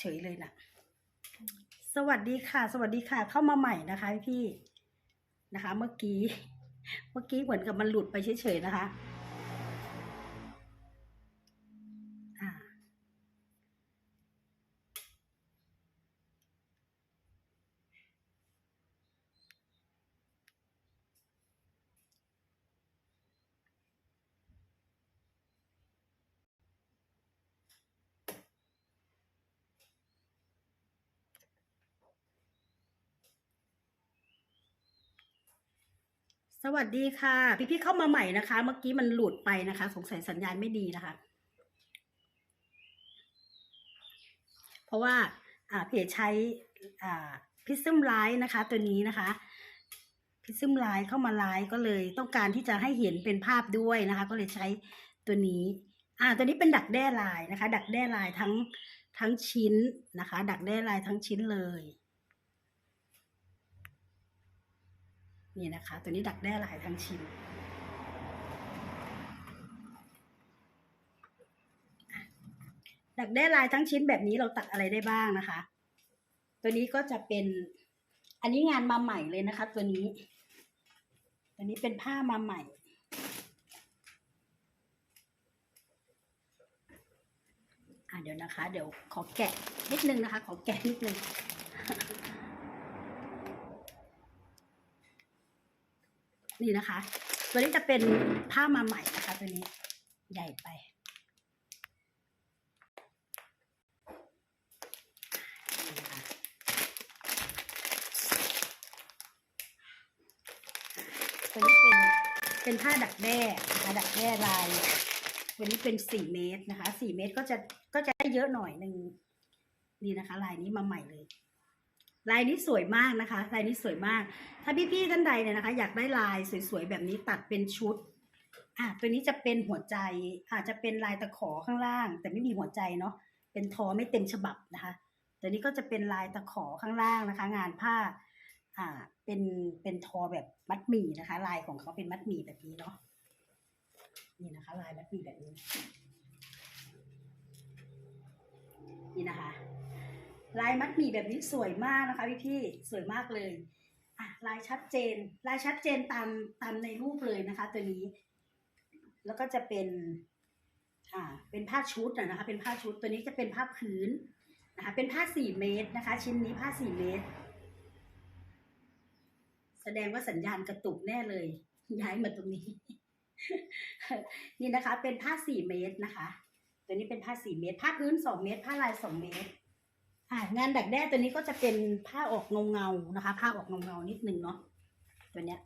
เฉยเลยนะสวัสดีค่ะ สวัสดีค่ะ เข้ามาใหม่นะคะพี่นะคะ เมื่อกี้ เมื่อกี้เหมือนกับมันหลุดไปเฉยๆนะคะ อ่า สวัสดีค่ะ พี่ๆเข้ามาใหม่นะคะ เมื่อกี้มันหลุดไปนะคะ สงสัยสัญญาณไม่ดีนะคะ เพราะว่าอ่าเพจใช้อ่าพิซซึมไลน์นะคะ ตัวนี้นะคะพิซซึมไลน์เข้ามาไลน์ก็เลยต้องการที่จะให้เห็นเป็นภาพด้วยนะคะ ก็เลยใช้ตัวนี้ อ่าตัวนี้เป็นดักแด้ลายนะคะ ดักแด้ลายทั้งทั้งชิ้นนะคะ ดักแด้ลายทั้งชิ้นเลย นี่นะคะ ตัวนี้ดักแด้ลายทั้งชิ้นดักแด้ลายทั้งชิ้นแบบนี้เราตัดอะไรได้บ้างนะคะ ตัวนี้ก็จะเป็น อันนี้งานมาใหม่เลยนะคะ ตัวนี้ ตัวนี้เป็นผ้ามาใหม่ อะเดี๋ยวนะคะ เดี๋ยวขอแกะนิดนึงนะคะ ขอแกะนิดนึง นี่นะคะ ตัวนี้จะเป็นผ้ามาใหม่นะคะ ตัวนี้ใหญ่ไป ตัวนี้เป็นเป็นผ้าดักแด้นะคะดักแด้ลายตัวนี้เป็นสี่เมตรนะคะสี่เมตรก็จะก็จะได้เยอะหน่อยหนึ่งนี่นะคะ ลายนี้มาใหม่เลย ลายนี้สวยมากนะคะ ลายนี้สวยมาก ถ้าพี่ๆท่านใดเนี่ยนะคะ อยากได้ลายสวยๆแบบนี้ตัดเป็นชุดอะตัวนี้จะเป็นหัวใจอาจจะเป็นลายตะขอข้างล่าง แต่ไม่มีหัวใจเนาะเป็นทอไม่เต็มฉบับนะคะ ตัวนี้ก็จะเป็นลายตะขอข้างล่างนะคะ งานผ้าอ่าเป็นเป็นทอแบบมัดหมี่นะคะ ลายของเขาเป็นมัดหมี่แบบนี้เนาะนี่นะคะ ลายมัดหมี่แบบนี้ ลายมัดหมี่แบบนี้สวยมากนะคะพี่พี่ๆสวยมากเลยอะลายชัดเจน ลายชัดเจนตามตามในรูปเลยนะคะ ตัวนี้ แล้วก็จะเป็นอ่าเป็นผ้าชุดอะนะคะ เป็นผ้าชุดตัวนี้จะเป็นผ้าพื้นนะคะเป็นผ้าสี่เมตรนะคะ ชิ้นนี้ผ้าสี่เมตร แสดงว่าสัญญาณกระตุกแน่เลย ย้ายมาตรงนี้ นี่นะคะ เป็นผ้าสี่เมตรนะคะ ตัวนี้เป็นผ้าสี่เมตร ผ้าพื้นสองเมตร ผ้าลายสองเมตร อ่างานดักแด้ตัวนี้ก็จะเป็นผ้าออกเงาเงาๆนะคะ ผ้าออกเงาเงาๆนิดนึงเนาะตัวเนี้ย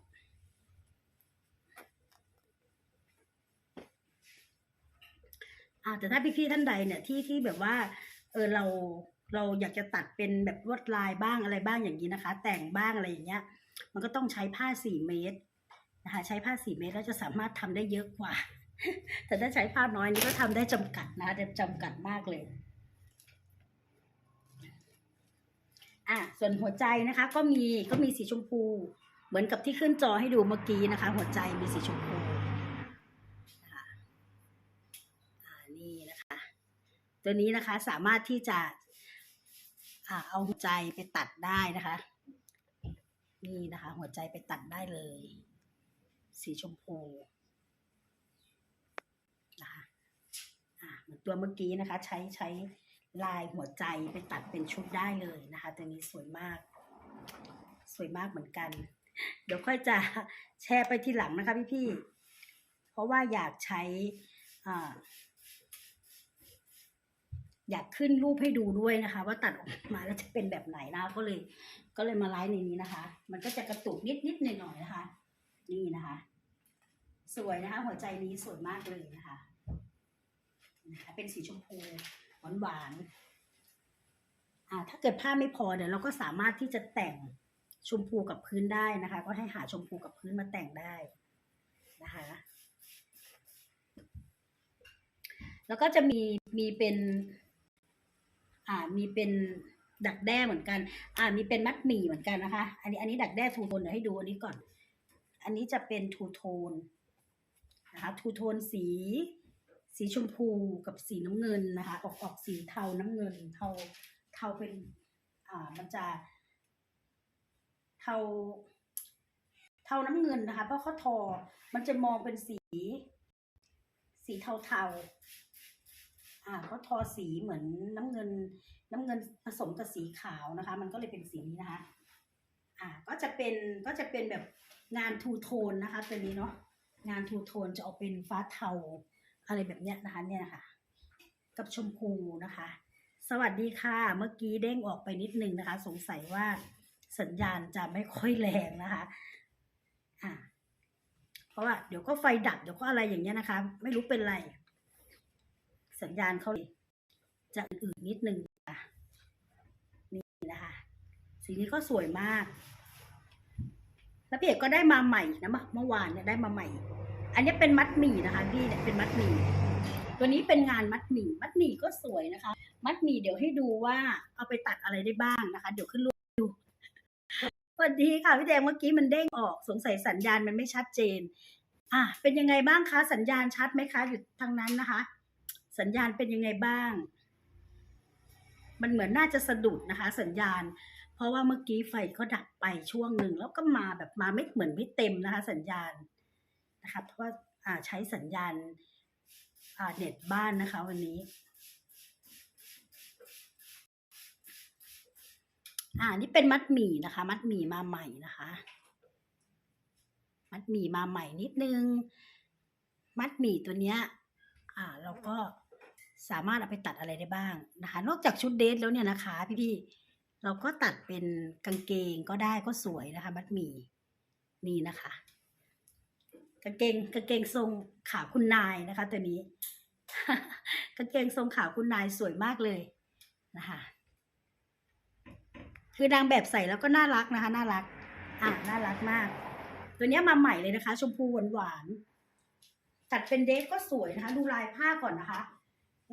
อ่าแต่ถ้าพี่ๆท่านใดเนี่ยที่ที่แบบว่าเออเราเราอยากจะตัดเป็นแบบลวดลายบ้างอะไรบ้างอย่างนี้นะคะ แต่งบ้างอะไรอย่างเงี้ย มันก็ต้องใช้ผ้าสี่เมตรนะคะใช้ผ้าสี่เมตรแล้วจะสามารถทำได้เยอะกว่า แต่ถ้าใช้ผ้าน้อยนี่ก็ทำได้จำกัดนะคะจำกัดมากเลย อะส่วนหัวใจนะคะก็มีก็มีสีชมพู เหมือนกับที่ขึ้นจอให้ดูเมื่อกี้นะคะ หัวใจมีสีชมพูนะคะอ่านี่นะคะ ตัวนี้นะคะสามารถที่จะอ่าเอาหัวใจไปตัดได้นะคะ นี่นะคะ หัวใจไปตัดได้เลย สีชมพูนะคะอ่าเหมือนตัวเมื่อกี้นะคะ ใช้ใช้ ลายหัวใจไปตัดเป็นชุดได้เลยนะคะ ตัวนี้สวยมาก สวยมากเหมือนกัน เดี๋ยวค่อยจะแชร์ไปทีหลังนะคะพี่ๆ เพราะว่าอยากใช้อ่าอยากขึ้นรูปให้ดูด้วยนะคะ ว่าตัดออกมาแล้วจะเป็นแบบไหนนะคะก็เลยก็เลยมาไลฟ์ในนี้นะคะ มันก็จะกระตุกนิดนิดหน่อยหน่อยนะคะ นี่นะคะ สวยนะคะ หัวใจนี้สวยมากเลยนะคะนะคะเป็นสีชมพู หวานหวานอ่าถ้าเกิดผ้าไม่พอเดี๋ยวเราก็สามารถที่จะแต่งชมพูกับพื้นได้นะคะ ก็ให้หาชมพูกับพื้นมาแต่งได้นะคะแล้วก็จะมีมีเป็นอ่ามีเป็นดักแด้เหมือนกัน อ่ามีเป็นมัดหมี่เหมือนกันนะคะ อันนี้อันนี้ดักแด้ทูโทนเดี๋ยวให้ดูอันนี้ก่อน อันนี้จะเป็นทูโทนนะคะทูโทนสี สีชมพูกับสีน้ำเงินนะคะ ออกออกสีเทาน้ำเงิน เทาเทาเป็น อ่ามันจะเทาเทาน้ำเงินนะคะ เพราะเขาทอ มันจะมองเป็นสี สีเทาๆอ่าเขาทอสีเหมือนน้ำเงิน น้ำเงินผสมกับสีขาวนะคะ มันก็เลยเป็นสีนี้นะคะ อ่าก็จะเป็นก็จะเป็นแบบงานทูโทนนะคะ ตัวนี้เนาะงานทูโทนจะออกเป็นฟ้าเทา อะไรแบบเนี้ยนะคะเนี่ยนะคะ กับชมพูนะคะ สวัสดีค่ะ เมื่อกี้เด้งออกไปนิดนึงนะคะ สงสัยว่าสัญญาณจะไม่ค่อยแรงนะคะอ่าเพราะว่าเดี๋ยวก็ไฟดับเดี๋ยวก็อะไรอย่างเงี้ยนะคะ ไม่รู้เป็นไร สัญญาณเขาจะอื่นนิดนึงค่ะนี่นะคะสีนี้ก็สวยมากแล้วพี่อกก็ได้มาใหม่นะเมื่อวานเนี่ยได้มาใหม่ อันนี้เป็นมัดหมี่นะคะพี่เนี่ยเป็นมัดหมี่ ตัวนี้เป็นงานมัดหมี่ มัดหมี่ก็สวยนะคะ มัดหมี่เดี๋ยวให้ดูว่าเอาไปตัดอะไรได้บ้างนะคะ เดี๋ยวขึ้นรูปดูสวัสดีค่ะพี่แดงเมื่อกี้มันเด้งออกสงสัยสัญญาณมันไม่ชัดเจน อะเป็นยังไงบ้างคะสัญญาณชัดไหมคะอยู่ทางนั้นนะคะ สัญญาณเป็นยังไงบ้าง มันเหมือนน่าจะสะดุดนะคะ สัญญาณ เพราะว่าเมื่อกี้ไฟก็ดับไปช่วงหนึ่งแล้วก็มาแบบมาไม่เหมือนไม่เต็มนะคะ สัญญาณ นะคะเพราะว่าใช้สัญญาณาเน็ตบ้านนะคะวันนี้อ่านี่เป็นมัดหมี่นะคะ มัดหมี่มาใหม่นะคะ มัดหมี่มาใหม่นิดนึง มัดหมี่ตัวเนี้ย อ่าเราก็สามารถเอาไปตัดอะไรได้บ้างนะคะ นอกจากชุดเดทแล้วเนี่ยนะคะ พี่ๆเราก็ตัดเป็นกางเกงก็ได้ก็สวยนะคะ มัดหมี่นี่นะคะ กางเกงกางเกงทรงขาวคุณนายนะคะ ตัวนี้กางเกงทรงขาวคุณนายสวยมากเลยนะคะคือนางแบบใส่แล้วก็น่ารักนะคะ น่ารัก อะน่ารักมาก ตัวนี้มาใหม่เลยนะคะ ชมพูหวานหวานตัดเป็นเดฟก็สวยนะคะ ดูลายผ้าก่อนนะคะ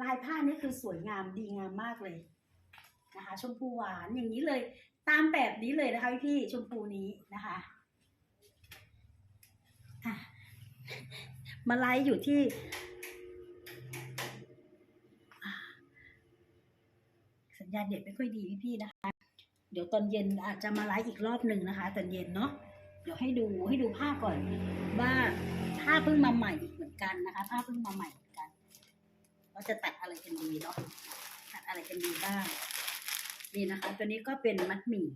ลายผ้านี่คือสวยงามดีงามมากเลยนะคะ ชมพูหวานอย่างนี้เลย ตามแบบนี้เลยนะคะพี่ชมพูนี้นะคะ มาไลฟ์อยู่ที่ สัญญาณเด็ดไม่ค่อยดีพี่ๆนะคะ เดี๋ยวตอนเย็นอาจจะมาไลฟ์อีกรอบหนึ่งนะคะ ตอนเย็นเนาะเดี๋ยวให้ดูให้ดูภาพก่อน ว่าผ้าเพิ่งมาใหม่อีกเหมือนกันนะคะผ้าเพิ่งมาใหม่เหมือนกัน เราจะตัดอะไรกันดีเนาะตัดอะไรกันดีบ้างนี่นะคะ ตัวนี้ก็เป็นมัดหมี่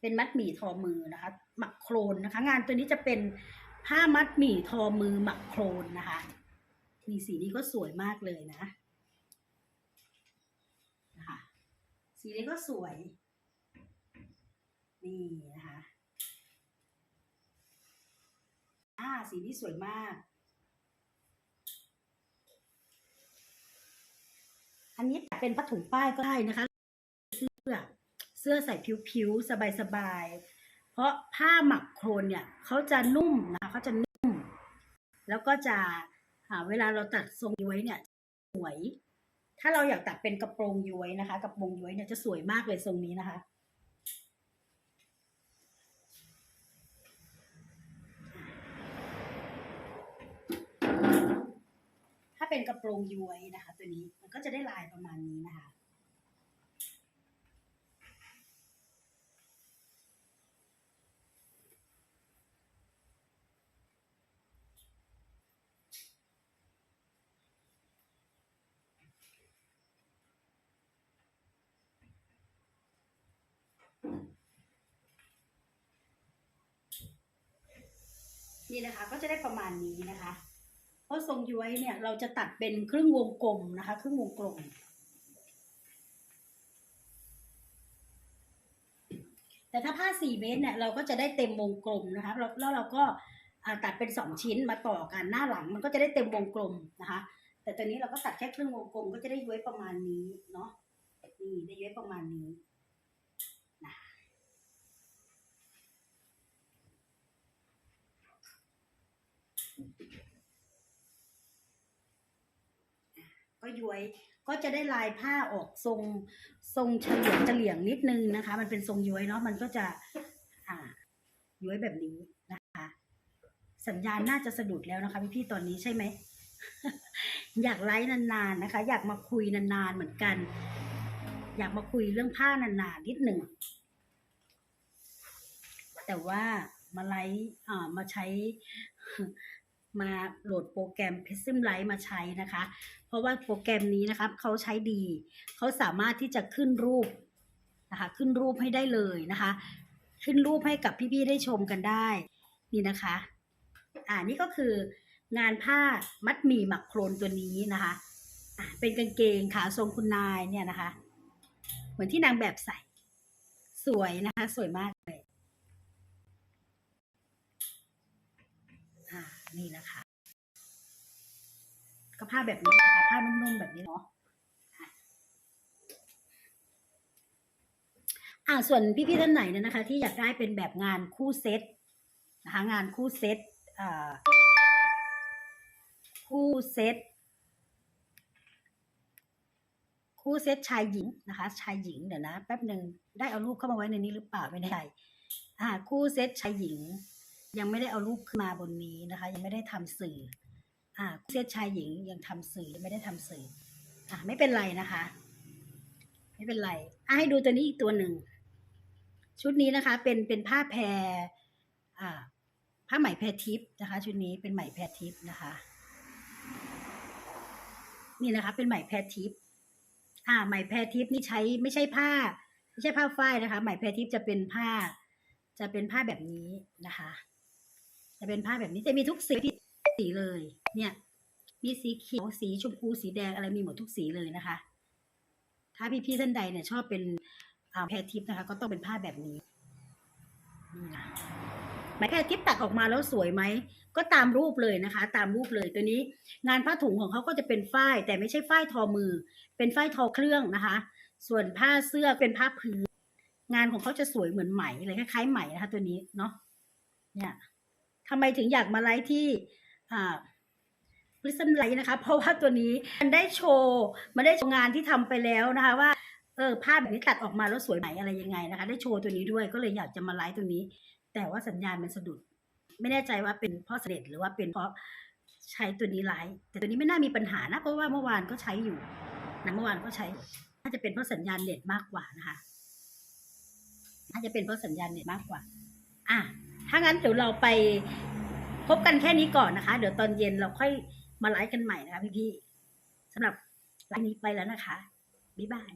เป็นมัดหมี่ทอมือนะคะ หมักโครนนะคะ งานตัวนี้จะเป็นผ้ามัดหมี่ทอมือหมักโครนนะคะมีสีนี้ก็สวยมากเลยนะนะคะสีนี้ก็สวย นี่นะคะอ่าสีนี้สวยมาก อันนี้เป็นผ้าถุงป้ายก็ได้นะคะ เสื้อใส่ผิวๆ สบายๆ เพราะผ้าหมักโครนเนี่ยเขาจะนุ่มนะเขาจะนุ่ม แล้วก็จะอ่าเวลาเราตัดทรงย้วยเนี่ยสวย ถ้าเราอยากตัดเป็นกระโปรงย้วยนะคะ กระโปรงย้วยเนี่ยจะสวยมากเลยทรงนี้นะคะถ้าเป็นกระโปรงย้วยนะคะ ตัวนี้มันก็จะได้ลายประมาณนี้นะคะ นี่นะคะก็จะได้ประมาณนี้นะคะ เพราะทรงย้วยเนี่ยเราจะตัดเป็นครึ่งวงกลมนะคะ ครึ่งวงกลม แต่ถ้าผ้าสี่เมตรเนี่ยเราก็จะได้เต็มวงกลมนะคะแล้วเราก็ตัดเป็นสองชิ้นมาต่อกันหน้าหลังมันก็จะได้เต็มวงกลมนะคะ แต่ตอนนี้เราก็ตัดแค่ครึ่งวงกลมก็จะได้ย้วยประมาณนี้เนาะนี่ได้ย้วยประมาณนี้ ก็ย้วยก็จะได้ลายผ้าออกทรงทรงเฉลียงเฉลียงนิดนึงนะคะ มันเป็นทรงย้วยเนาะมันก็จะอ่าย้วยแบบนี้นะคะ สัญญาณน่าจะสะดุดแล้วนะคะ พี่ๆตอนนี้ใช่ไหมอยากไลฟ์นานๆนะคะ อยากมาคุยนานๆเหมือนกัน อยากมาคุยเรื่องผ้านานๆนิดหนึ่งแต่ว่ามาไลฟ์อ่ามาใช้ มาโหลดโปรแกรม p e s i m Light มาใช้นะคะ เพราะว่าโปรแกรมนี้นะคะเขาใช้ดี เขาสามารถที่จะขึ้นรูปนะคะ ขึ้นรูปให้ได้เลยนะคะ ขึ้นรูปให้กับพี่ๆได้ชมกันได้ นี่นะคะ อ่านี่ก็คืองานผ้ามัดหมี่หมักโครนตัวนี้นะคะเป็นกางเกงขาทรงคุณนายเนี่ยนะคะ เหมือนที่นางแบบใส่ สวยนะคะ สวยมากเลย อ่า นี่นะคะ ก็ผ้าแบบนี้นะคะผ้านุ่มๆแบบนี้เนาะอ่าส่วนพี่ๆท่านไหนเนี่ยนะคะ ที่อยากได้เป็นแบบงานคู่เซตนะคะงานคู่เซตคู่เซตคู่เซตชายหญิงนะคะ ชายหญิงเดี๋ยวนะแป๊บหนึ่งได้เอารูปเข้ามาไว้ในนี้หรือเปล่าไม่แน่ใจอ่าคู่เซตชายหญิง ยังไม่ได้เอารูปขึ้นมาบนนี้นะคะ ยังไม่ได้ทำสื่อ อ่าคู่เซตชายหญิงยังทำสื่อยังไม่ได้ทำสื่อ อ่าไม่เป็นไรนะคะ ไม่เป็นไรอะให้ดูตัวนี้อีกตัวหนึ่ง ชุดนี้นะคะ เป็นเป็นผ้าแพรอ่าผ้าไหมแพรทิพนะคะ ชุดนี้เป็นไหมแพรทิพนะคะ นี่นะคะ เป็นไหมแพรทิพอ่าไหมแพรทิพนี่ใช้ไม่ใช่ผ้า ไม่ใช่ผ้าฝ้ายนะคะ ไหมแพรทิพจะเป็นผ้า จะเป็นผ้าแบบนี้นะคะ จะเป็นผ้าแบบนี้จะมีทุกสีสีเลย เนี่ย มีสีเขียวสีชมพูสีแดงอะไรมีหมดทุกสีเลยนะคะ ถ้าพี่ๆท่านใดเนี่ยชอบเป็นแพรทิพย์นะคะ ก็ต้องเป็นผ้าแบบนี้ไหมแพรทิพตัดออกมาแล้วสวยไหมก็ตามรูปเลยนะคะ ตามรูปเลยตัวนี้ งานผ้าถุงของเขาก็จะเป็นฝ้าย แต่ไม่ใช่ฝ้ายทอมือ เป็นฝ้ายทอเครื่องนะคะ ส่วนผ้าเสื้อเป็นผ้าพื้นงานของเขาจะสวยเหมือนไหมเลยคล้ายๆไหมนะคะ ตัวนี้เนาะเนี่ย ทำไมถึงอยากมาไลฟ์ที่พริซัมไลท์นะคะ เพราะว่าตัวนี้มันได้โชว์มันได้โชว์งานที่ทำไปแล้วนะคะว่าเออภาพแบบนี้ตัดออกมาแล้วสวยไหมอะไรยังไงนะคะ ได้โชว์ตัวนี้ด้วยก็เลยอยากจะมาไลฟ์ตัวนี้ แต่ว่าสัญญาณมันสะดุด ไม่แน่ใจว่าเป็นเพราะเสด็จหรือว่าเป็นเพราะใช้ตัวนี้ไลฟ์แต่ตัวนี้ไม่น่ามีปัญหานะเพราะว่าเมื่อวานก็ใช้อยู่นะเมื่อวานก็ใช้น่าจะเป็นเพราะสัญญาณเน็ตมากกว่านะคะน่าจะเป็นเพราะสัญญาณเน็ตมากกว่า อะ ถ้างั้นเดี๋ยวเราไปพบกันแค่นี้ก่อนนะคะ เดี๋ยวตอนเย็นเราค่อยมาไลฟ์กันใหม่นะคะพี่ๆสำหรับไลฟ์นี้ไปแล้วนะคะบ๊ายบาย